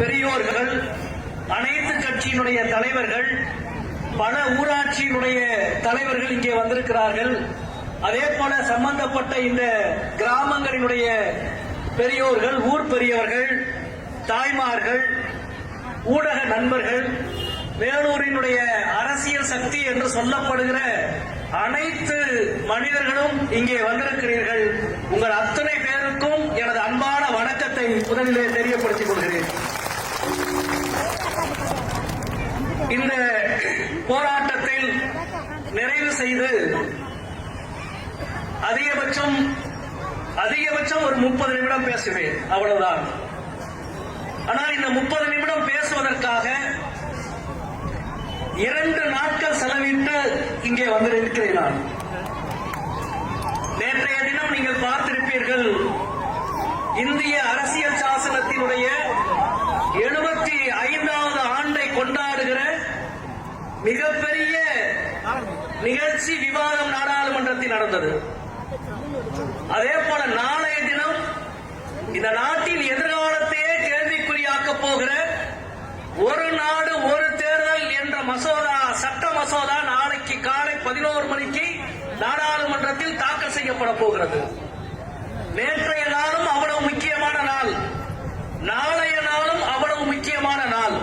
பெரியோர்கள் அனைத்து கட்சியினுடைய தலைவர்கள் பல ஊராட்சியினுடைய தலைவர்கள் இங்கே வந்திருக்கிறார்கள். அதே போல சம்பந்தப்பட்ட இந்த கிராமங்களினுடைய பெரியோர்கள் ஊர் பெரியவர்கள் தாய்மார்கள் ஊடக நண்பர்கள் வேலூரினுடைய அரசியல் சக்தி என்று சொல்லப்படுகிற அனைத்து மனிதர்களும் இங்கே வந்திருக்கிறீர்கள். உங்கள் அத்தனை பேருக்கும் எனது அன்பான வணக்கத்தை முதலிலே தெரியப்படுத்திக் கொள்கிறேன். இந்த போராட்டத்தில் நிறைவு செய்து அதிகபட்சம் அதிகபட்சம் ஒரு முப்பது நிமிடம் பேசுவேன். அவ்வளவுதான். ஆனால் இந்த முப்பது நிமிடம் பேசுவதற்காக இரண்டு நாட்கள் செலவிட்டு இங்கே வந்திருக்கிறேன் நான். நேற்றைய தினம் நீங்கள் பார்த்திருப்பீர்கள் இந்திய அரசியல் சாசனத்தினுடைய எழுபத்தி ஐந்தாம் மிகப்பெரிய நிகழ்ச்சி விவாதம் நாடாளுமன்றத்தில் நடந்தது. அதே போல நாளைய தினம் இந்த நாட்டின் எதிர்காலத்தையே கேள்விக்குறியாக்க போகிற ஒரு நாடு ஒரு தேர்தல் என்ற மசோதா சட்ட மசோதா நாளைக்கு காலை பதினோரு மணிக்கு நாடாளுமன்றத்தில் தாக்கல் செய்யப்பட போகிறது. நேற்றைய நாளும் அவ்வளவு முக்கியமான நாள். நாளை நாளும் அவ்வளவு முக்கியமான நாள்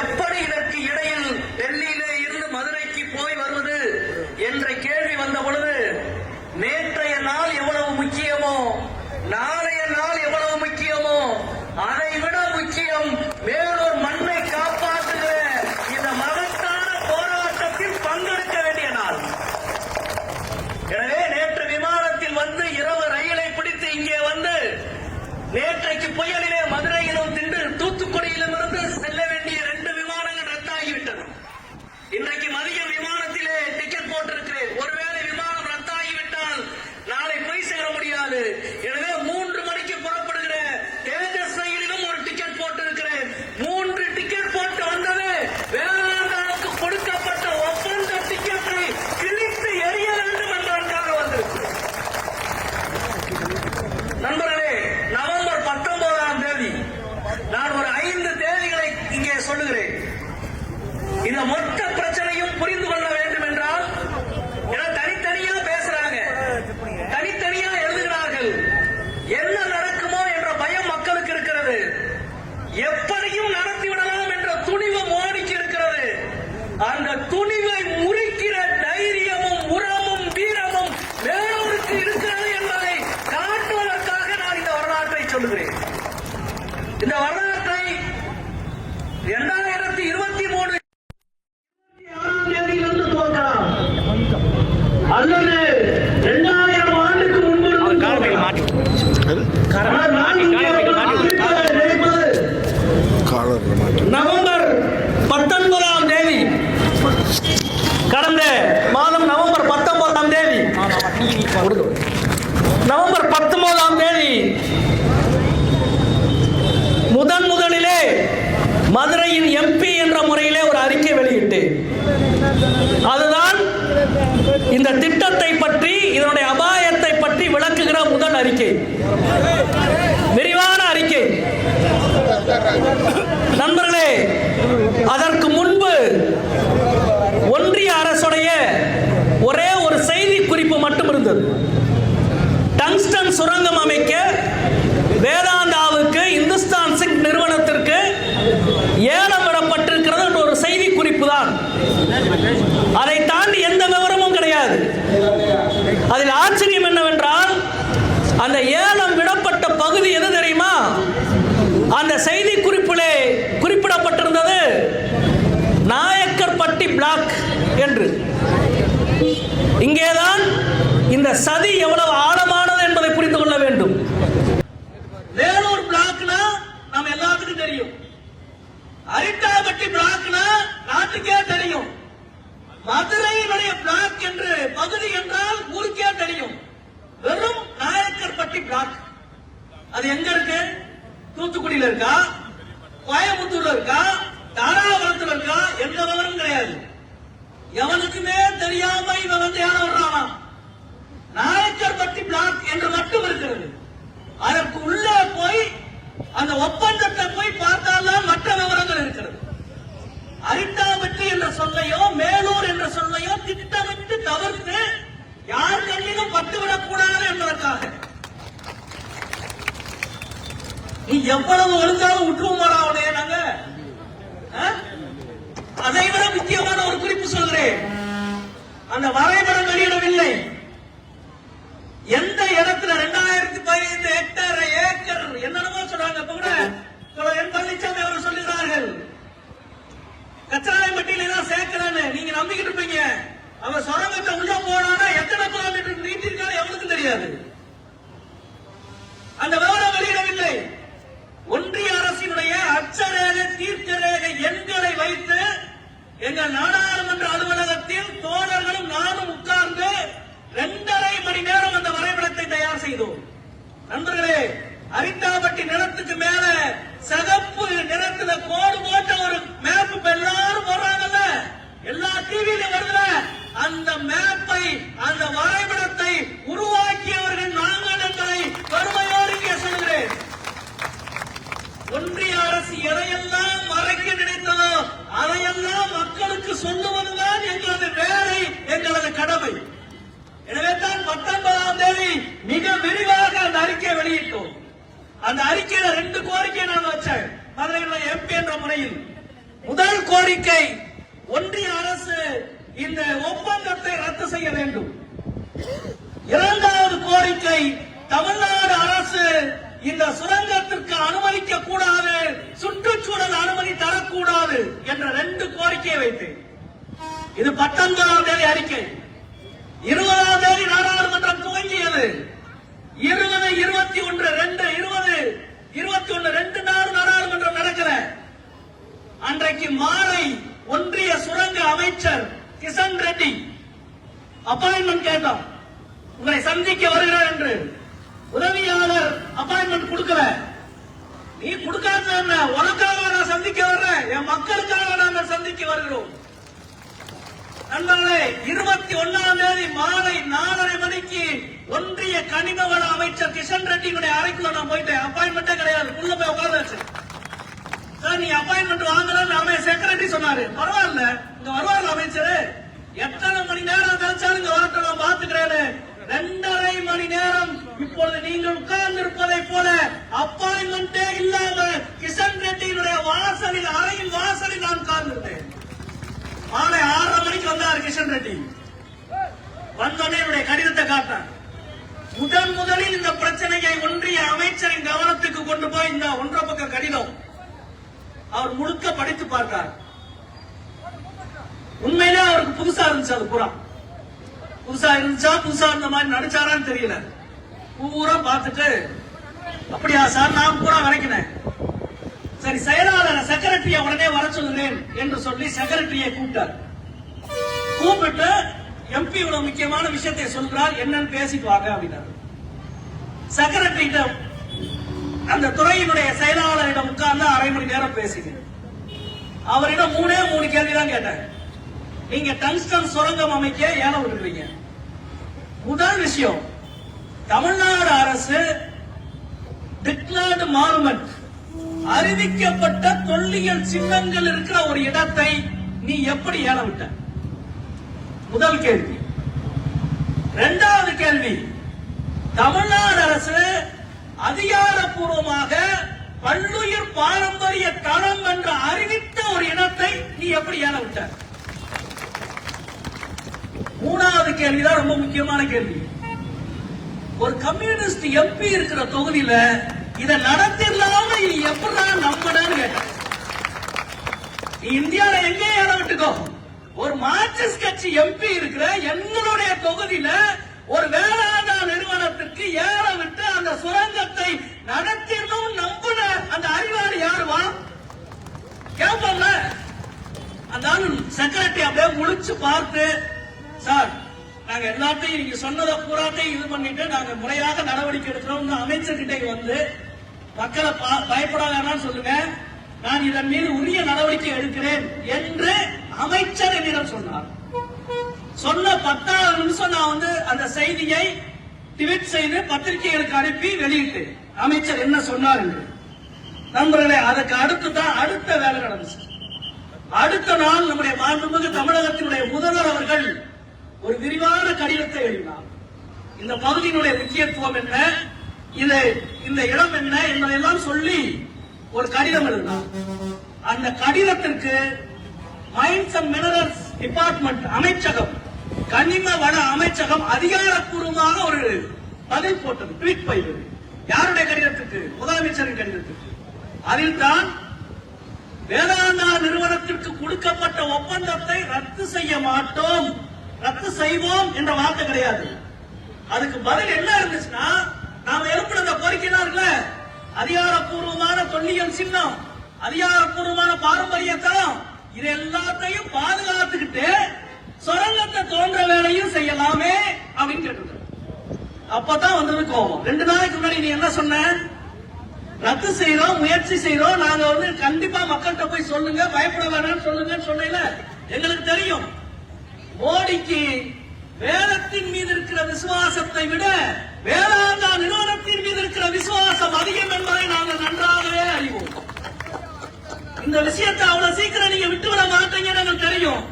எப்படி இதற்கு இடையில் டெல்லியிலே இருந்து மதுரைக்கு போய் வருவது என்ற கேள்வி வந்த பொழுது நேற்றைய நாள் எவ்வளவு முக்கியமோ நாளைய நாள் எவ்வளவு முக்கியமோ அதை விட முக்கியம் வேறொரு மண்ணை காப்பாற்றுகிற இந்த மகத்தான போராட்டத்தில் பங்கெடுக்க வேண்டிய நாள் எனவே நேற்று விமானத்தில் வந்து இரவு ரயிலை பிடித்து இங்கே வந்து நேற்றைக்கு புயலிலே மதுரையிலும் திண்டு தூத்துக்குடியிலும் இருந்து செல்ல வேண்டிய ரெண்டு விமானங்கள் ரத்தாகிவிட்டது இன்றைக்கு மதிய விமானத்திலே டிக்கெட் போட்டிருக்கிறேன் ஒருவேளை விமானம் ரத்தாகிவிட்டால் நாளை போய் சேர முடியாது எனவே மூன்று மணிக்கு புறப்படுகிற தேஜஸ் ரயிலிலும் ஒரு டிக்கெட் போட்டிருக்கிறேன் மூன்று டிக்கெட் போட்டு வந்தது வேளாண்மைக்கு கொடுக்கப்பட்ட ஒப்பந்த டிக்கெட்டை கிழித்து எறிய வேண்டும் என்பதற்காக வந்திருக்கிறேன் நண்பர்களே நவம்பர் பத்தொன்பதாம் தேதி நான் ஒரு ஐந்து தேதிகளை இங்கே சொல்லுகிறேன் இந்த மொத்த பிரச்சனையும் புரிந்து கொள்ள வேண்டும் என்றால் ஏன்னா தனித்தனியா பேசுறாங்க தனித்தனியா எழுதுகிறார்கள் என்ன நடக்குமோ என்ற பயம் மக்களுக்கு இருக்கிறது எப்படியும் நடத்திவிடலாம் என்ற துணிவு மோடிக்கு இருக்கிறது அந்த துணிவை முறிக்கிற தைரியமும் உரமும் வீரமும் வேறொருக்கு இருக்கிறது என்பதை காட்டுவதற்காக நான் இந்த வரலாற்றை சொல்லுகிறேன் இந்த வரலாற்றை இரண்டாயிரத்தி இருபத்தி மூணு ஆறாம் தேதியிலிருந்து துவக்கலாம் அல்லது இரண்டாயிரம் ஆண்டுக்கு முன்பு இருந்து துவக்கலாம். ஆனால் நான் இங்கே குறிப்பாக நினைப்பது காலர் மாட்டேன் நவம்பர் பத்தொன்பதாம் தேதி கடந்த மாதம் நவம்பர் பத்தொன்பதாம் தேதி நவம்பர் பத்தொன்பதாம் தேதி முதன் முதலிலே மதுரையின் எம்பி என்ற முறையிலே ஒரு அறிக்கை வெளியிட்டேன் அதுதான் இந்த திட்டத்தை பற்றி இதனுடைய அபாயத்தை பற்றி விளக்குகிற முதல் அறிக்கை. விரிவான அறிக்கை. நண்பர்களே அதற்கு முன்பு ஒன்றிய அரசுடைய ஒரே ஒரு செய்தி குறிப்பு மட்டும் இருந்தது. டங்ஸ்டன் சுரங்கம் அமைக்க வேதாந்தாவுக்கு இந்துஸ்தான் சிங் நிறுவனத்திற்கு ஏலம் விடப்பட்டிருக்கிறது என்ற ஒரு செய்தி குறிப்பு தான். அதை தாண்டி எந்த விவரமும் கிடையாது. அதில் ஆச்சரிய என்னவென்றால் அந்த ஏலம் விடப்பட்ட பகுதி எது தெரியுமா அந்த செய்தி குறிப்பிலே குறிப்பிடப்பட்டிருந்தது நாயக்கர்பட்டி பிளாக் என்று இங்கேதான் இந்த சதி எவ்வளவு ஆழமானது என்பதை புரிந்து கொள்ள வேண்டும். வேலூர் பிளாக்னா நம்ம எல்லாத்துக்கும் தெரியும். அரிட்டாபட்டி பிளாக்னா நாட்டுக்கே தெரியும். மதுரையினுடைய பிளாக் என்று பகுதி என்றால் ஊருக்கே தெரியும். வெறும் நாயக்கர்பட்டி பிளாக். அது எங்க இருக்கு? தூத்துக்குடியில இருக்கா? கோயம்புத்தூர்ல இருக்கா? தாராபுரத்துல இருக்கா? எந்த விவரம் கிடையாது. எவனுக்குமே தெரியாம இவன் வந்து யாரும் வர்றானா? நாயக்கர்பட்டி பிளாக் என்று மட்டும் இருக்கிறது. அதற்கு உள்ளே போய் அந்த ஒப்பந்தத்தை போய் பார்த்தால்தான் மற்ற விவரங்கள் இருக்கிறது. அரிட்டாபட்டி என்ற சொல்லையோ மேலூர் என்ற சொல்லையோ திட்டமிட்டு தவிர்த்து யார் கண்ணிலும் பட்டுவிடக் கூடாது என்பதற்காக. நீ எவ்வளவு ஒழுங்காக விட்டுருவோமாடா அவனைய நாங்க ஆ? அதை விட முக்கியமான ஒரு குறிப்பு சொல்கிறேன் அந்த வரைபடம் வெளியிடவில்லை எந்த இடத்துல ரெண்டாயிரத்தி பதினைந்து ஹெக்டேர் ஏக்கர் என்னென்னமோ சொல்றாங்க இப்ப கூட தோழர் என் பழனிசாமி அவர் சொல்லுகிறார்கள் கச்சராயம்பட்டியில தான் சேர்க்கிறேன்னு நீங்க நம்பிக்கிட்டு இருப்பீங்க அவன் சுரங்கத்தை உள்ள போனானா எத்தனை கிலோமீட்டர் நீட்டிருக்காலும் எவனுக்கும் தெரியாது அந்த விவரம் வெளியிடவில்லை ஒன்றிய அரசினுடைய அச்சரேகை தீர்க்கரேகை எண்களை வைத்து எங்கள் நாடாளுமன்ற அலுவலகத்தில் தோழர்களும் நானும் உட்கார்ந்து இரண்டரை மணி நேரம் அந்த வரைபடத்தை தயார் செய்தோம் நண்பர்களே அரிட்டாபட்டி நிலத்துக்கு மேல சகப்பு நிறத்துல கோடு போட்ட ஒரு மேப் இப்ப எல்லாரும் போடுறாங்கல்ல எல்லா டிவியிலும் வருதுல அந்த மேப்பை அந்த வரைபடத்தை உருவாக்கியவர்கள் நாங்கள் என்பதை பெருமையோடு இங்கே சொல்கிறேன் ஒன்றிய அரசு எதையெல்லாம் மறைக்க நினைத்ததோ அதையெல்லாம் மக்களுக்கு சொல்லுவதுதான் எங்களது வேலை எங்களது கடமை எனவே தான் பத்தொன்பதாம் தேதி மிக விரிவாக அந்த அறிக்கையை வெளியிட்டோம் அந்த அறிக்கையில ரெண்டு கோரிக்கை நான் வச்சேன் மதுரையில் எம்பி என்ற முறையில் முதல் கோரிக்கை ஒன்றிய அரசு இந்த ஒப்பந்தத்தை ரத்து செய்ய வேண்டும் இரண்டாவது கோரிக்கை தமிழ்நாடு அரசு இந்த சுரங்கத்திற்கு அனுமதிக்க கூடாது சுற்றுச்சூழல் அனுமதி தரக்கூடாது என்ற ரெண்டு கோரிக்கையை வைத்தேன் இது பத்தொன்பதாம் தேதி அறிக்கை. இருபதாம் தேதி நாடாளுமன்றம் துவங்கியது. இருபது இருபத்தி ஒன்று ரெண்டு இருபது இருபத்தி ஒன்று ரெண்டு நாள் நாடாளுமன்றம் நடக்கல. அன்றைக்கு மாலை ஒன்றிய சுரங்க அமைச்சர் கிஷன் ரெட்டி அப்பாயின்மெண்ட் கேட்டோம் உங்களை சந்திக்க வருகிறார் என்று. உதவியாளர் அப்பாயின்மெண்ட் கொடுக்கல. நீ கொடுக்காத உனக்காக நான் சந்திக்க வர்றேன். என் மக்களுக்காக நாங்கள் சந்திக்க வருகிறோம். நண்பர்களே இருபத்தி ஒன்னாம் தேதி மாலை நாலரை மணிக்கு ஒன்றிய கனிம வள அமைச்சர் கிஷன் ரெட்டியுடைய அறைக்குள்ள நான் போயிட்டேன். அப்பாயின்மெண்டே கிடையாது. உள்ள போய் உட்கார்ந்தாச்சு சார் நீ அப்பாயின்மெண்ட் வாங்கலன்னு அமைய செக்ரட்டரி சொன்னாரு. பரவாயில்ல. இங்க வருவார் அமைச்சர்? எத்தனை மணி நேரம் கழிச்சாலும் இங்க வரட்டும் நான் பாத்துக்கிறேன்னு ரெண்டரை மணி நேரம். இப்பொழுது நீங்கள் உட்கார்ந்திருப்பதை போல அப்பாயின்மெண்டே இல்லாம கிஷன் ரெட்டியினுடைய வாசலில் அறையின் வாசலில் நான் உட்கார்ந்திருந்தேன். மாலை ஆறரை மணிக்கு வந்தார் கிஷன் ரெட்டி. வந்தோடனே என்னுடைய கடிதத்தை காட்டான் முதன் முதலில் இந்த பிரச்சனையை ஒன்றிய அமைச்சரின் கவனத்துக்கு கொண்டு போய் இந்த ஒன்றரை பக்க கடிதம் அவர் முழுக்க படித்து பார்த்தார். உண்மையிலே அவருக்கு புதுசா இருந்துச்சு அது புறம் புதுசா இருந்துச்சா புதுசா இருந்த மாதிரி நடிச்சாரான்னு தெரியல. பூரா பார்த்துட்டு அப்படியா சார் நான் பூரா வரைக்கினேன் சரி செயலாளர் செக்ரட்டரிய உடனே வர சொல்லுகிறேன் என்று சொல்லி செக்ரட்டரியை கூப்பிட்டார். கூப்பிட்டு எம்பி இவ்வளவு முக்கியமான விஷயத்தை சொல்கிறார் என்னன்னு பேசிட்டு வாங்க அப்படின்னாரு. செக்ரட்டரியிடம் அந்த துறையினுடைய செயலாளரிடம் உட்கார்ந்து அரை மணி நேரம் பேசினேன். அவரிடம் மூணே மூணு கேள்வி தான் கேட்டேன். நீங்க டங்ஸ்டன் சுரங்கம் அமைக்க ஏலம் விடுறீங்க முதல் விஷயம் தமிழ்நாடு அரசு டிக்ளேர்டு மானுமெண்ட் அறிவிக்கப்பட்ட தொல்லியல் சின்னங்கள் இருக்கிற ஒரு இடத்தை நீ எப்படி ஏலம் விட்ட? முதல் கேள்வி. இரண்டாவது கேள்வி. தமிழ்நாடு அரசு அதிகாரப்பூர்வமாக பல்லுயிர் பாரம்பரிய தளம் என்று அறிவித்த ஒரு இடத்தை நீ எப்படி ஏலம் விட்ட? மூணாவது கேள்விதான் ரொம்ப முக்கியமான கேள்வி. ஒரு கம்யூனிஸ்ட் எம்பி இருக்கிற தொகுதியில இதை நடத்திடலாம் நீ எப்படா நம்பணும்னு கேட்டேன் நீ இந்தியால எங்கே இடம் விட்டுக்கோ. ஒரு மார்க்சிஸ்ட் கட்சி எம்பி இருக்கிற எங்களுடைய தொகுதியில ஒரு வேளாண் நிறுவனத்திற்கு ஏற விட்டு அந்த சுரங்கத்தை நடத்திடணும் நம்புன அந்த அறிவாளி யாருவா கேட்போம்ல அந்த செக்ரட்டரி அப்படியே முழிச்சு பார்த்து சார் நாங்க எல்லாத்தையும் நீங்க சொன்னதை பூராத்தையும் இது பண்ணிட்டு நாங்க முறையாக நடவடிக்கை எடுக்கிறோம் அமைச்சர்கிட்ட வந்து மக்களை பா- சொல்லுங்க. நான் இதன் மீது உரிய நடவடிக்கை எடுக்கிறேன் என்று அமைச்சர் என்னிடம் சொன்னார். சொன்ன பத்தாவது நிமிஷம் நான் வந்து அந்த செய்தியை ட்வீட் செய்து பத்திரிகைகளுக்கு அனுப்பி வெளியிட்டேன். அமைச்சர் என்ன சொன்னார் என்று. நண்பர்களே அதுக்கு அடுத்து தான் அடுத்த வேலை நடந்துச்சு. அடுத்த நாள் நம்முடைய மாண்புமிகு தமிழகத்தினுடைய முதல்வர் அவர்கள் ஒரு விரிவான கடிதத்தை எழுதினார். இந்த பகுதியினுடைய முக்கியத்துவம் என்ன? இது இந்த இடம் என்ன? என்பதையெல்லாம் சொல்லி ஒரு கடிதம் எழுதினார் அந்த கடிதத்திற்கு மைன்ஸ் அண்ட் மினரல்ஸ் டிபார்ட்மெண்ட் அமைச்சகம் கனிம வள அமைச்சகம் அதிகாரப்பூர்வமாக ஒரு பதில் போட்டது ட்வீட் பயிர் யாருடைய கடிதத்துக்கு முதலமைச்சரின் கடிதத்துக்கு அதில் தான் வேதாந்தா நிறுவனத்திற்கு கொடுக்கப்பட்ட ஒப்பந்தத்தை ரத்து செய்ய மாட்டோம் ரத்து செய்வோம் என்ற வார்த்தை கிடையாது. அதுக்கு பதில் என்ன இருந்துச்சுன்னா நாம எழுப்பின கோரிக்கை இருக்குல்ல அதிகாரப்பூர்வமான தொல்லியல் சின்னம் அதிகாரப்பூர்வமான பாரம்பரிய தளம் இது எல்லாத்தையும் பாதுகாத்துக்கிட்டு சுரங்கத்தை தோன்ற வேலையும் செய்யலாமே அப்படின்னு கேட்டு அப்பதான் வந்தது கோபம். ரெண்டு நாளைக்கு முன்னாடி நீ என்ன சொன்ன? ரத்து செய்யறோம் முயற்சி செய்யறோம் நாங்க வந்து கண்டிப்பா மக்கள்கிட்ட போய் சொல்லுங்க பயப்பட வேணாம்னு சொல்லுங்கன்னு சொன்னேல. எங்களுக்கு தெரியும். மோடிக்கு வேதத்தின் மீது இருக்கிற விசுவாசத்தை விட வேதாந்தா நிறுவனத்தின் மீது இருக்கிற விசுவாசம் அதிகம் என்பதை நாங்கள் நன்றாகவே அறிவோம். இந்த விஷயத்தை அவ்வளவு சீக்கிரம் நீங்க விட்டுவிட மாட்டீங்கன்னு எனக்கு தெரியும்.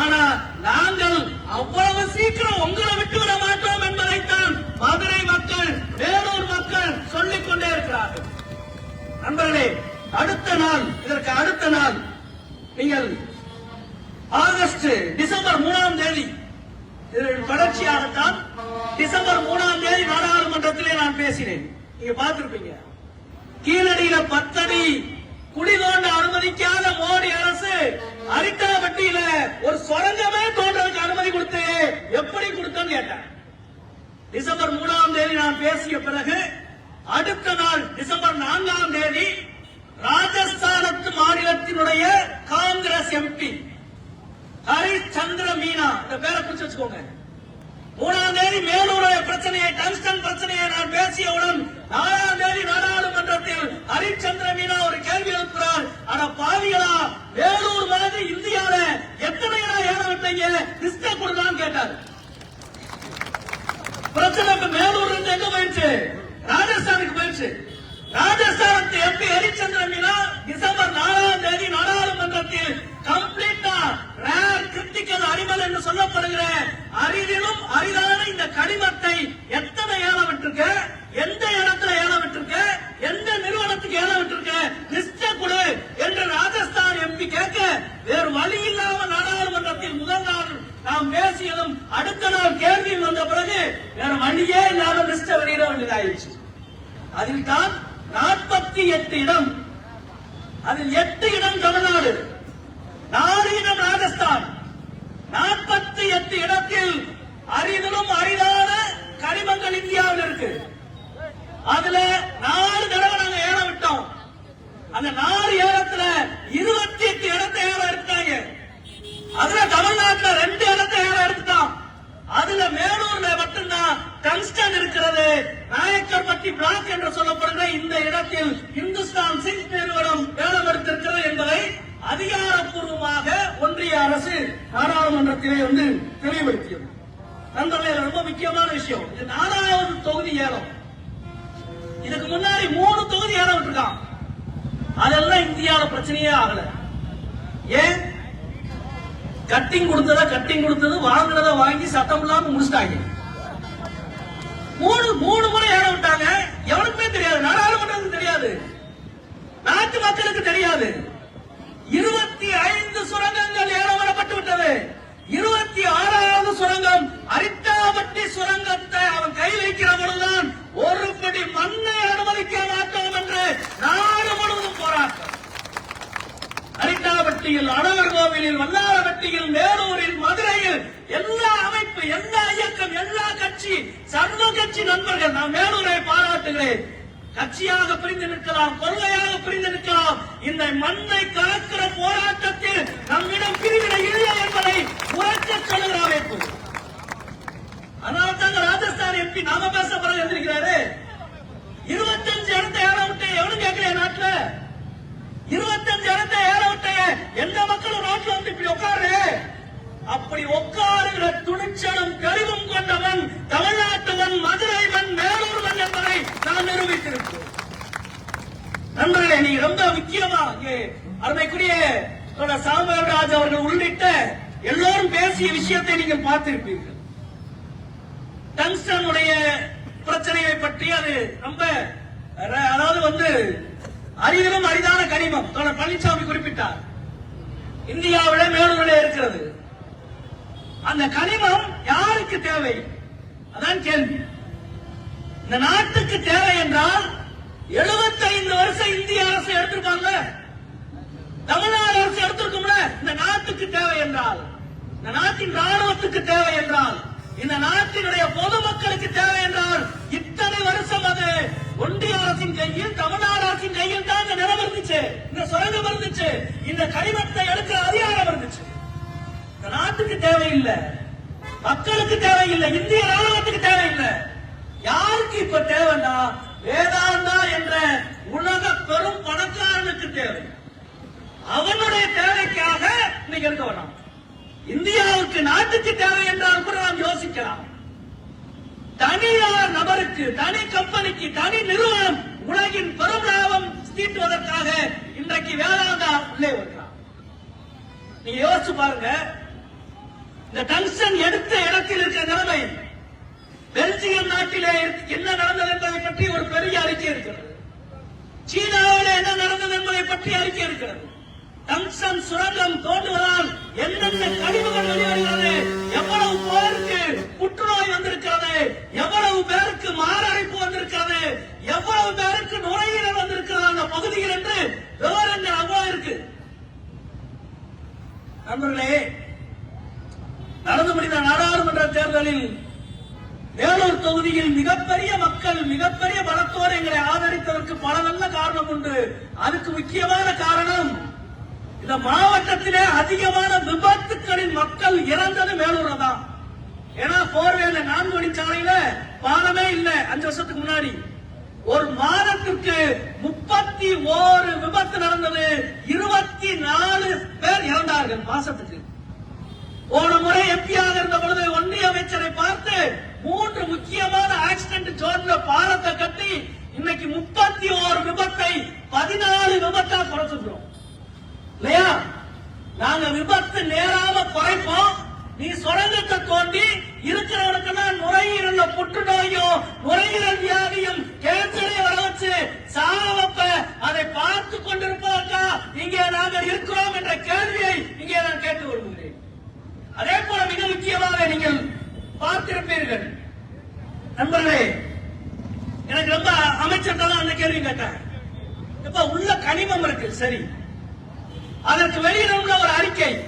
ஆனா நாங்கள் அவ்வளவு சீக்கிரம் உங்களை விட்டுவிட மாட்டோம் என்பதைத்தான் மதுரை மக்கள் வேலூர் மக்கள் சொல்லிக் கொண்டே இருக்கிறார்கள். நண்பர்களே அடுத்த நாள் இதற்கு அடுத்த நாள் நீங்கள் ஆகஸ்ட் டிசம்பர் மூணாம் தேதி இதன் தொடர்ச்சியாகத்தான் டிசம்பர் மூணாம் நாடாளுமன்றத்திலே நான் பேசினேன். நீங்க பார்த்திருப்பீங்க. கீழடியில பத்தடி குடி தோண்ட அனுமதிக்காத மோடி அரசு அரிட்டாபட்டியில ஒரு சுரங்கமே தோன்றதுக்கு அனுமதி கொடுத்து எப்படி கொடுத்தேன்னு கேட்டேன் டிசம்பர் மூணாம் தேதி நான் பேசிய பிறகு அடுத்த நாள் டிசம்பர் நான்காம் தேதி ராஜஸ்தானத்து மாநிலத்தினுடைய காங்கிரஸ் எம்பி ஹரிச்சந்திர மீனா இந்த பேரை குறிச்சு வச்சுக்கோங்க. மூணாம் தேதி மேலூரைய பிரச்சனையை டங்ஸ்டன் பிரச்சனையை நான் பேசியவுடன் நாலாம் தேதி நாடாளுமன்றத்தில் ஹரிச்சந்திர மீனா ஒரு கேள்வி எழுப்புகிறார். ஆனா பாவிகளா வேலூர் மாதிரி இந்தியால எத்தனை இடம் ஏற விட்டீங்க? லிஸ்ட கொடுதான் கேட்டார். பிரச்சனை மேலூர் இருந்து எங்க போயிடுச்சு? ராஜஸ்தானுக்கு போயிடுச்சு. ராஜஸ்தானத்து எம்பி ஹரிச்சந்திர மீனா டிசம்பர் நாலாம் தேதி நாடாளுமன்றத்தில் கம்ப்ளீட்டா ரேர் கிரிட்டிக்கல் அனிமல் என்று சொல்லப்படுகிற அரிதிலும் அரிதான இந்த கனிமத்தை எத்தனை ஏல விட்டிருக்க எந்த இடத்துல ஏல விட்டிருக்க எந்த நிறுவனத்துக்கு ஏல விட்டிருக்க லிஸ்ட குழு என்று ராஜஸ்தான் எம்பி கேட்க வேறு வழி இல்லாம நாடாளுமன்றத்தில் முதல் நாள் நாம் பேசியதும் அடுத்த நாள் கேள்வி வந்த பிறகு வேற வழியே இல்லாம லிஸ்ட வெளியிட வேண்டியதாயிடுச்சு. அதில் தான் நாற்பத்தி எட்டு இடம். அதில் எட்டு இடம் தமிழ்நாடு. நாலு இடம் ராஜஸ்தான். நாற்பத்தி எட்டு இடத்தில் அரிதிலும் அரிதான கனிமங்கள் இந்தியாவில் இருக்கு. அதுல நாலு தடவை நாங்க ஏற விட்டோம். அந்த நாலு ஏலத்துல இருபத்தி எட்டு இடத்தை ஏற எடுத்தாங்க அதுல தமிழ்நாட்டுல ரெண்டு இடத்தை ஏற எடுத்துட்டோம். அதுல மேலூர்ல மட்டும்தான் டங்ஸ்டன் இருக்கிறது. நாயக்கர்பட்டி பிளாக் என்று சொல்லப்படுகிற இந்த இடத்தில் இந்துஸ்தான் சிங் நிறுவனம் வேலை எடுத்திருக்கிறது என்பதை அதிகாரப்பூர்வமாக ஒன்றிய அரசு நாடாளுமன்றத்திலே வந்து தெளிவுபடுத்தியது. நண்பர்களே ரொம்ப முக்கியமான விஷயம் இது நாலாவது தொகுதி ஏலம். இதுக்கு முன்னாடி மூணு தொகுதி ஏலம் விட்டுருக்கான். அதெல்லாம் இந்தியாவில் பிரச்சனையே ஆகல. ஏன்? கட்டிங் கொடுத்தத கட்டிங் கொடுத்தது வாங்கினத வாங்கி சட்டம் இல்லாம முடிச்சிட்டாங்க. மூணு மூணு முறை ஏற விட்டாங்க. எவனுக்குமே தெரியாது. நாடாளுமன்றத்துக்கு தெரியாது. நாட்டு மக்களுக்கு தெரியாது இருபத்தி ஐந்து சுரங்கங்கள் ஏலம் வரப்பட்டு விட்டது இருபத்தி ஆறாவது சுரங்கம் சுரங்கத்தை அவன் கை வைக்கிற பொழுதுதான் ஒரு படி மண்ணை அனுமதிக்க மாட்டோம் என்று நாடு முழுவதும் போராட்டம். அரிட்டாபட்டியில் அடவர் கோவிலில் வல்லாரப்பட்டியில் வேலூரில் மதுரையில் எல்லா அமைப்பு எல்லா இயக்கம் எல்லா கட்சி சர்வ கட்சி நண்பர்கள் நான் வேலூரை பாராட்டுகிறேன். கட்சியாக பிரிந்து நிற்கலாம் கொள்கையாக பிரிந்து நிற்கலாம். இந்த மண்ணை கலக்கிற போராட்டத்தில் நம்மிடம் பிரிவினை இல்லை என்பதை உரைக்க சொல்லுகிற அமைப்பு. அதனால தாங்க ராஜஸ்தான் எம்பி நாம பேச பிறகு எழுந்திருக்கிறாரு. இருபத்தஞ்சு இடத்தை ஏற விட்டு எவனும் கேட்கலையா நாட்டுல? இருபத்தஞ்சு இடத்தை ஏற விட்டு எந்த மக்களும் நாட்டுல வந்து இப்படி உட்காரு? அப்படி உட்காருகிற துணிச்சலும் கருவும் கொண்டவன் தமிழ்நாட்டுவன் மதுரைவன் மேலூர்வன் என்பதை நான் நிரூபித்திருக்கிறோம். நண்பர்களே நீ ரொம்ப முக்கியமா அருமைக்குரிய சாமராஜ் அவர்கள் உள்ளிட்ட எல்லோரும் பேசிய விஷயத்தை நீங்கள் பார்த்திருப்பீர்கள். டங்ஸ்டனுடைய பிரச்சனையை பற்றி அது ரொம்ப அதாவது வந்து அரிதிலும் அரிதான கனிமம். தோழர் பழனிசாமி குறிப்பிட்டார். இந்தியாவில மேலூரில் இருக்கிறது. அந்த கனிமம் யாருக்கு தேவை? அதான் கேள்வி. இந்த நாட்டுக்கு தேவை என்றால் 75 வருஷம் இந்திய அரசு எடுத்திருப்பாங்க தமிழ்நாடு அரசு எடுத்திருக்கும்ல? இந்த நாட்டுக்கு தேவை என்றால். இந்த நாட்டின் ராணுவத்துக்கு தேவை என்றால். இந்த நாட்டினுடைய பொதுமக்களுக்கு தேவை என்றால் இத்தனை வருஷம் அது ஒன்றிய அரசின் கையில் தமிழ்நாடு அரசின் கையில் தான் இந்த நிலம் இருந்துச்சு. இந்த சுரங்கம் இருந்துச்சு. இந்த கனிமத்தை எடுக்கிற அதிகாரம் இருந்துச்சு. இந்த நாட்டுக்கு தேவையில்லை. மக்களுக்கு தேவையில்லை. இந்திய ராணுவத்துக்கு தேவையில்லை. யாருக்கு இப்ப தேவைன்னா வேதாந்தா என்ற உலக பெரும் பணக்காரனுக்கு தேவை. அவனுடைய தேவைக்காக இன்னைக்கு இருக்க வேணாம். இந்தியாவுக்கு நாட்டுக்கு தேவை என்றால் கூட நாம் யோசிக்கலாம். தனியார் நபருக்கு தனி கம்பெனிக்கு தனி நிறுவனம் உலகின் பெரும் லாபம் தீட்டுவதற்காக இன்றைக்கு வேதாந்தா உள்ளே வருகிறான் நீங்க யோசிச்சு பாருங்க. இந்த டங்ஸ்டன் எடுத்த இடத்தில் இருக்கிற நிலைமை பெல்ஜியம் நாட்டிலே என்ன நடந்தது என்பதை பற்றி ஒரு பெரிய அறிக்கை இருக்கிறது. சீனாவில் என்ன நடந்தது என்பதை பற்றி அறிக்கை இருக்கிறது. டங்ஸ்டன் சுரங்கம் தோண்டுவதால் என்னென்ன கழிவுகள் வெளிவருகிறது? எவ்வளவு பேருக்கு புற்றுநோய் வந்திருக்கிறது? எவ்வளவு பேருக்கு மாரடைப்பு வந்திருக்கிறது? எவ்வளவு பேருக்கு நுரையீரல் வந்திருக்கிறது அந்த பகுதியில் என்று விவரங்கள் அவ்வளவு இருக்கு. நண்பர்களே நடந்து முடிந்த நாடாளுமன்ற தேர்தலில் வேலூர் தொகுதியில் மிகப்பெரிய மக்கள் மிகப்பெரிய பலத்தோடு எங்களை ஆதரித்ததற்கு பல நல்ல காரணம் உண்டு. அதுக்கு முக்கியமான காரணம் இந்த மாவட்டத்திலே அதிகமான விபத்துக்களில் மக்கள் இறந்தது மேலூர்ல தான். ஏன்னா போர்வேல நான்கு வழிச்சாலையில பாலமே இல்லை அஞ்சு வருஷத்துக்கு முன்னாடி. ஒரு மாதத்திற்கு முப்பத்தி ஓரு விபத்து நடந்தது. இருபத்தி நாலு பேர் இறந்தார்கள் மாசத்துக்கு. போன முறை எம்பியாக இருந்த பொழுது ஒன்றிய அமைச்சரை பார்த்து மூன்று முக்கியமான ஆக்சிடென்ட் ஜோன்ல பாலத்தை கட்டி இன்னைக்கு முப்பத்தி ஓரு விபத்தை பதினாலு விபத்தா குறைச்சிருக்கிறோம். இல்லையா? நாங்க விபத்து நேராம குறைப்போம். நீ சுரங்கத்தை தோண்டி இருக்கிறவனுக்கெல்லாம் நுரையீரல்ல புற்றுநோயும் நுரையீரல் வியாதியும் கேன்சரையும் வர வச்சு சாக வைப்ப. அதை பார்த்து கொண்டிருப்பதற்கா இங்கே நாங்கள் இருக்கிறோம் என்ற கேள்வியை இங்கே நான் கேட்டுக் கொள்கிறேன் அதே போல மிக முக்கியமாக நீங்கள் பார்த்திருப்பீர்கள். நண்பர்களே எனக்கு ரொம்ப அமைச்சர் தான் அந்த கேள்வி கேட்டேன். இப்ப உள்ள கனிமம் இருக்கு சரி. அதற்கு வெளியிடணும்னு ஒரு அறிக்கை.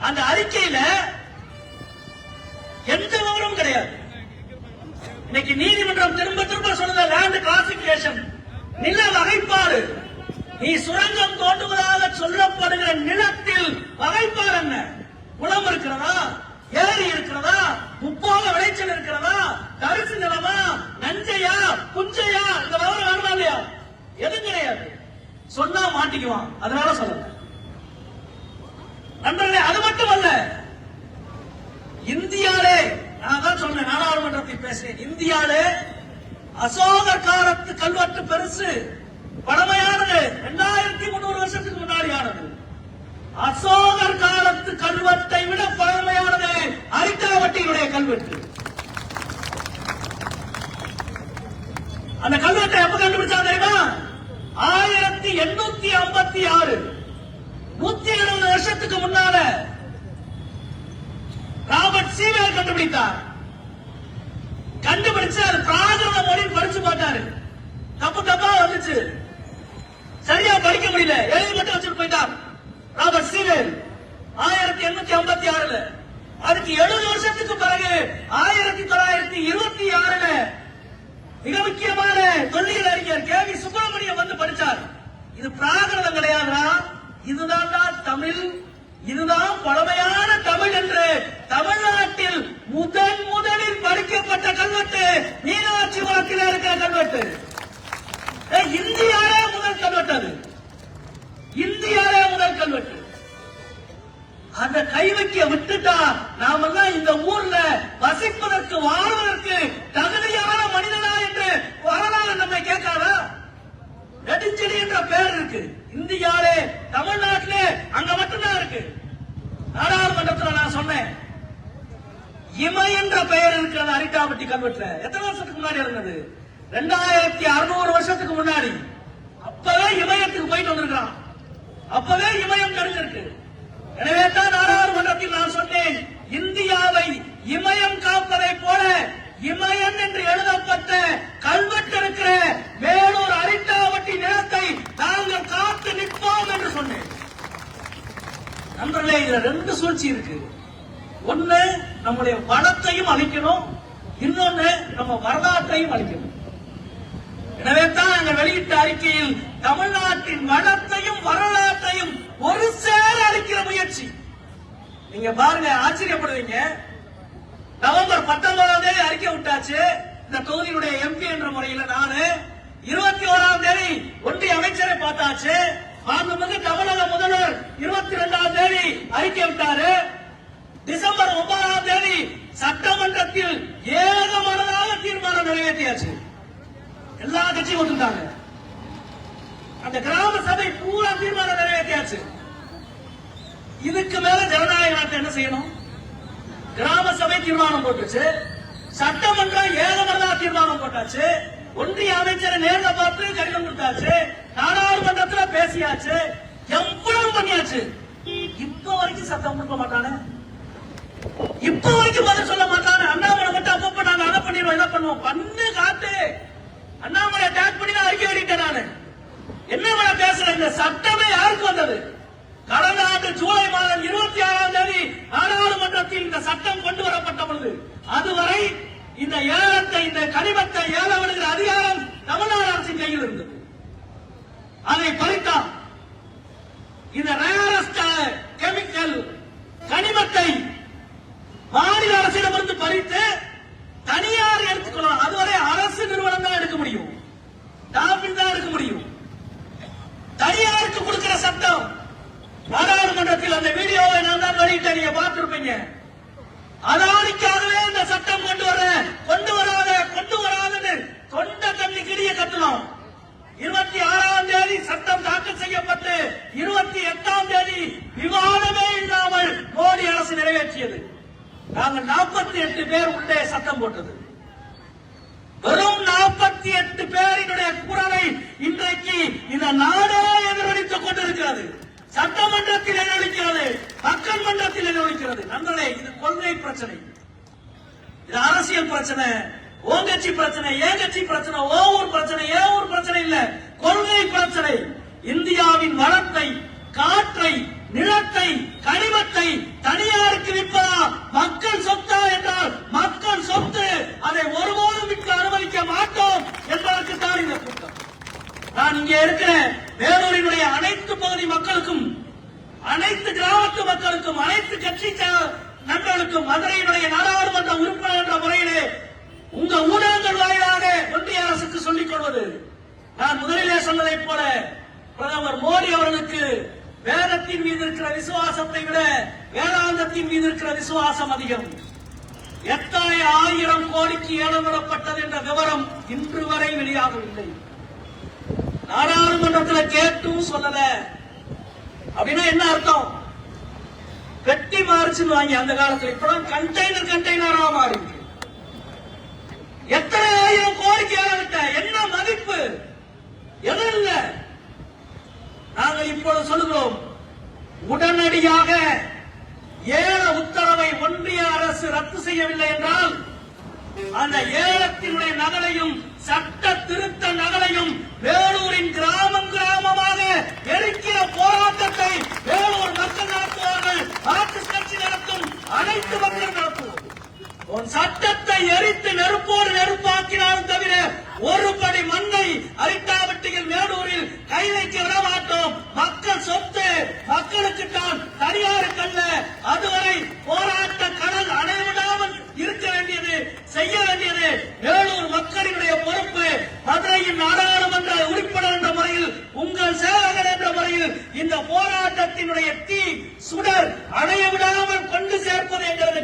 அந்த அறிக்கையில எந்த விவரமும் கிடையாது. இன்னைக்கு நீதிமன்றம் திரும்ப திரும்ப சொன்னது லேண்ட் கிளாசிபிகேஷன் நில வகைப்பாடு. நீ சுரங்கம் தோண்டுவதாக சொல்லப்படுகிற நிலத்தில் வகைப்பாடு என்ன? குளம் இருக்கிறதா? ஏரி இருக்கிறதா? உப்போக விளைச்சல் இருக்கிறதா? தரிசு நிலமா? நஞ்சையா? குஞ்சையா இந்த விவரம் வேணுமா இல்லையா? எதுவும் கிடையாது. சொன்னா மாட்டிக்குவான். அதனால சொல்லுங்க நண்பர்களே அது மட்டும் அல்ல இந்தியாலே நான் தான் சொன்னேன் நாடாளுமன்றத்தில் பேசுறேன். இந்தியாலே அசோகர் காலத்து கல்வெட்டு பெருசு பழமையானது இரண்டாயிரத்தி முன்னூறு வருஷத்துக்கு முன்னாடியானது. அசோகர் காலத்து கல்வெட்டை விட பழமையானது அரிட்டாவட்டியினுடைய கல்வெட்டு. அந்த கல்வெட்டை எப்ப கண்டுபிடிச்சா தெரியுமா? இருபத்தி ஆறு. நூத்தி எழுபது வருஷத்துக்கு முன்னால ராபர்ட் சீவேல் கண்டுபிடித்தார். கண்டுபிடிச்சு அது பிராகிருத மொழி படிச்சு பார்த்தாரு தப்பு தப்பா வந்துச்சு. சரியா படிக்க முடியல. எழுதி மட்டும் வச்சுட்டு போயிட்டார் ராபர்ட் சீவேல். ஆயிரத்தி எண்ணூத்தி ஐம்பத்தி ஆறுல. அதுக்கு எழுபது வருஷத்துக்கு பிறகு ஆயிரத்தி தொள்ளாயிரத்தி இருபத்தி ஆறுல மிக முக்கியமான தொல்லியல் அறிஞர் கே வி சுப்பிரமணியம் வந்து படிச்சார் இது பிராகிருதம் கிடையாதுடா. இதுதான் தமிழ். இதுதான் பழமையான தமிழ் என்று தமிழ்நாட்டில் முதன் முதலில் படிக்கப்பட்ட கல்வெட்டு. மீனாட்சி வழக்கில் இருக்கிற கல்வெட்டு. இந்தியாவே முதல் கல்வெட்டு அது. இந்தியாவே முதல் கல்வெட்டு. அந்த கை வைக்க விட்டுட்டா நாமெல்லாம் இந்த ஊர்ல வசிப்பதற்கு வாழ்வதற்கு தகுதியான மனிதனா என்று வரலாறு நம்மை கேட்காதா? நெடுஞ்செடி என்ற பெயர் இருக்கு. இந்தியாவிலே தமிழ்நாட்டிலே அங்க மட்டும்தான் இருக்கு. நாடாளுமன்றத்தில் நான் சொன்னேன். இமய என்ற பெயர் இருக்கிறது அரிட்டாபட்டி கல்வெட்டுல. எத்தனை வருஷத்துக்கு முன்னாடி இருந்தது? ரெண்டாயிரத்தி அறுநூறு வருஷத்துக்கு முன்னாடி. அப்பவே இமயத்துக்கு போயிட்டு வந்திருக்கிறான். அப்பவே இமயம் கிடைச்சிருக்கு எனவே தான் நாடாளுமன்றத்தில் நான் சூழ்ச்சி இருக்கு. ஒண்ணு நம்முடைய வளத்தையும் அழிக்கணும். இன்னொன்னு நம்ம வரலாற்றையும் அழிக்கணும். எனவே தான் நாங்கள் வெளியிட்ட அறிக்கையில் தமிழ்நாட்டின் வளத்தையும் வரலாற்றையும் ஒரு சேர அளிக்கிற முயற்சி. நீங்க பாருங்க ஆச்சரியப்படுவீங்க. நவம்பர் பத்தொன்பதாம் தேதி அறிக்கை விட்டாச்சு. இந்த தொகுதியினுடைய எம்பி என்ற முறையில நானு இருபத்தி ஓராம் தேதி ஒன்றிய அமைச்சரை பார்த்தாச்சு. மாண்புமிகு தமிழக முதல்வர் இருபத்தி ரெண்டாம் தேதி அறிக்கை விட்டாரு. டிசம்பர் ஒன்பதாம் தேதி சட்டமன்றத்தில் ஏகமனதாக தீர்மானம் நிறைவேற்றியாச்சு. எல்லா கட்சியும் ஒத்துட்டாங்க அந்த கிராம சபை பூரா தீர்மானம் நிறைவேற்றியாச்சு. இதுக்கு மேல ஜனநாயக நாட்டை என்ன செய்யணும்? கிராம சபை தீர்மானம் போட்டுச்சு சட்டமன்றம் ஏகமனதாக தீர்மானம் போட்டாச்சு. ஒன்றிய அமைச்சரை நேரில் பார்த்து கடிதம் கொடுத்தாச்சு. நாடாளுமன்றத்துல பேசியாச்சு. எவ்வளவு பண்ணியாச்சு? இப்ப வரைக்கும் சத்தம் கொடுக்க மாட்டானே. இப்ப வரைக்கும் பதில் சொல்ல மாட்டானே. அண்ணாமலை மட்டும் அப்பப்ப நாங்க அதை பண்ணிடுவோம் இதை பண்ணுவோம். பண்ணு காத்து அண்ணாமலை டேக் பண்ணி தான் அறிக்கை வெளியிட்டேன் நானு. என்ன நான் பேசுறேன்? இந்த சட்டமே யாருக்கு வந்தது? கடந்த ஆண்டு ஜூலை மாதம் இருபத்தி ஆறாம் தேதி நாடாளுமன்றத்தில் இந்த சட்டம் கொண்டு வரப்பட்ட பொழுது அதுவரை இந்த ஏலத்தை இந்த கனிம ஏல விடுகிற அதிகாரம் தமிழ்நாடு அரசின் கையில் இருந்தது அதை பறித்தான் இந்த ரேரஸ்ட் கெமிக்கல் கனிமத்தை மாநில அரசிடமிருந்து பறித்து தனியார் எடுத்துக்கணும் அதுவரை அரசு நிறுவனம் தான் எடுக்க முடியும் டாபின் தான் எடுக்க முடியும் தனியாருக்கு கொடுக்கிற சட்டம் நாடாளுமன்றத்தில் அந்த வீடியோவை நான் தான் வெளியிட்டேன் நீங்க பார்த்திருப்பீங்க அதானிக்காகவே இந்த சட்டம் கொண்டு வர கொண்டு வராத கொண்டு வராதன்னு தொண்ட தண்ணி கிடிய கட்டணும் இருபத்தி ஆறாம் தேதி சட்டம் தாக்கல் செய்யப்பட்டு இருபத்தி எட்டாம் தேதி விவாதமே இல்லாமல் மோடி அரசு நிறைவேற்றியது நாங்கள் நாற்பத்தி எட்டு பேர் உள்ளே சட்டம் போட்டது வெறும் நாற்பத்தி எட்டு பேரினுடைய குரலை இன்றைக்கு இந்த நாடே எதிரொலித்துக் கொண்டிருக்கிறது சட்டமன்றத்தில் எதிரொலிக்கிறது மக்கள் மன்றத்தில் எதிரொலிக்கிறது நண்பர்களே இது கொள்கை பிரச்சனை. இது அரசியல் பிரச்சனை உன் கட்சி பிரச்சனை ஏன் கட்சி பிரச்சனை ஓ ஊர் பிரச்சனை ஏ ஊர் பிரச்சனை இல்ல. கொள்கை பிரச்சனை. இந்தியாவின் வளத்தை காற்றை நிலத்தை கனிமத்தை தனியாருக்கு விற்பதா? மக்கள் சொத்தா என்றால் மக்கள் சொத்து. அதை ஒருபோதும் விற்க அனுமதிக்க மாட்டோம் என்பதற்கு தான் இந்த கூட்டம். நான் இங்கே இருக்கிற வேலூரினுடைய அனைத்து பகுதி மக்களுக்கும் அனைத்து கிராமத்து மக்களுக்கும் அனைத்து கட்சி ச- மதுரையினுடைய நாடாளுமன்ற உறுப்பினர் என்ற முறையிலே உங்க ஊடகங்கள் வாயிலாக ஒன்றிய அரசுக்கு சொல்லிக் கொள்வது. நான் முதலிலே சொன்னதைப் போல பிரதமர் மோடி அவர்களுக்கு வேதத்தின் மீது இருக்கிற விசுவாசத்தை விட வேதாந்தத்தின் மீது இருக்கிற விசுவாசம் அதிகம். எத்தனை ஆயிரம் கோடிக்கு ஏலம் விடப்பட்டது என்ற விவரம் இன்று வரை வெளியாகவில்லை நாடாளுமன்றத்தில் கேட்டும் சொல்லல. அப்படின்னா என்ன அர்த்தம்? கட்டி மாறிச்சுன்னு வாங்கி அந்த காலத்துல இப்பதான் கண்டெய்னர் கண்டெய்னரா மாறி எத்தனை ஆயிரம் கோரிக்கை விட்ட என்ன மதிப்பு? எதுவும் இல்ல. நாங்கள் இப்பொழுது சொல்லுகிறோம் உடனடியாக ஏல உத்தரவை ஒன்றிய அரசு ரத்து செய்யவில்லை என்றால் அந்த ஏலத்தினுடைய நகலையும் சட்ட திருத்த நகலையும் வேலூரின் கிராமம் கிராமமாக எரிக்கிற போராட்டத்தை வேலூர் மக்கள் நடத்துவார்கள் மார்க்சிஸ்ட் கட்சி நடத்தும் அனைத்து மக்கள் நடத்துவோம் உன் சட்டத்தை எரித்து நெருப்போடு நெருப்பாக்கினாலும் தவிர ஒரு படி மண்ணை அரிட்டாவட்டியில் மேலூரில் கை வைக்க விட மாட்டோம் மக்கள் சொத்து மக்களுக்கு தான் தனியாருக்கு அல்ல அதுவரை போராட்ட கடல் அணைவிடாமல் இருக்க வேண்டியது செய்ய வேண்டியது மேலூர் மக்களினுடைய பொறுப்பு. மதுரையின் நாடாளுமன்ற உறுப்பினர் என்ற முறையில் உங்கள் சேவகர் என்ற முறையில் இந்த போராட்டத்தினுடைய தீ கொண்டு சேர்ப்பது எங்களது